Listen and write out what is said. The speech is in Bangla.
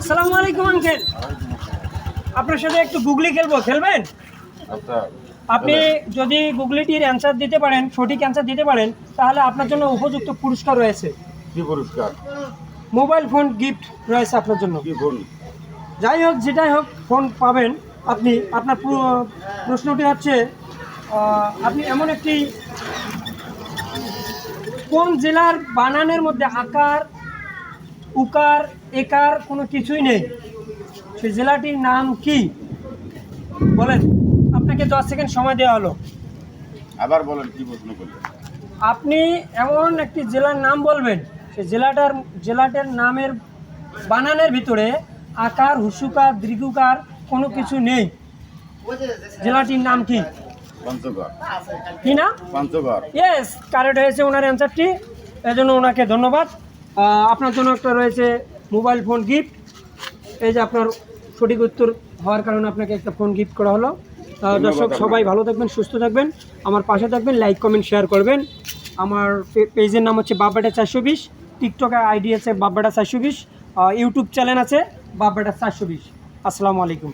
আসসালামু আলাইকুম আঙ্কেল। আপনার সাথে একটু গুগলি খেলব খেলবেন? আচ্ছা। আপনি যদি গুগলিটির অ্যান্সার দিতে পারেন সঠিক অ্যান্সার দিতে পারেন তাহলে আপনার জন্য উপযুক্ত পুরস্কার রয়েছে। কি পুরস্কার? মোবাইল ফোন গিফট রয়েছে আপনার জন্য। কি ফোন? যাই হোক যেটাই হোক ফোন পাবেন আপনি। আপনার প্রশ্নটি হচ্ছে আপনি এমন একটি কোন জেলার বানানের মধ্যে আকার উকার একার কোনো কিছুই নেই। সেই জেলাটির নাম কি? বলেন আপনাকে দশ সেকেন্ড সময় দেওয়া হলো। আবার বলেন কি প্রশ্ন করলেন? আপনি এমন একটি জেলার নাম বলবেন সেই জেলাটার জেলাটার নামের বানানের ভিতরে আকার হুসুকার দীর্ঘকার কোনো কিছু নেই। জেলাটির নাম কি? কি না পঞ্চগড়। ইয়েস কারেক্ট হয়েছে ওনার অ্যান্সারটি এজন্য ওনাকে ধন্যবাদ। আপনার জন্য একটা রয়েছে মোবাইল ফোন গিফট এই যে আপনার সঠিক উত্তর হওয়ার কারণে আপনাকে একটা ফোন গিফট করা হলো। দর্শক সবাই ভালো থাকবেন সুস্থ থাকবেন। আমার পাশে থাকবেন লাইক কমেন্ট শেয়ার করবেন। আমার পেজের নাম হচ্ছে বাবাটা চারশো বিশ। টিকটকের আইডি আছে বাবাটা চারশো বিশ। ইউটিউব চ্যানেল আছে বাবাটা চারশো বিশ। আসসালামু আলাইকুম।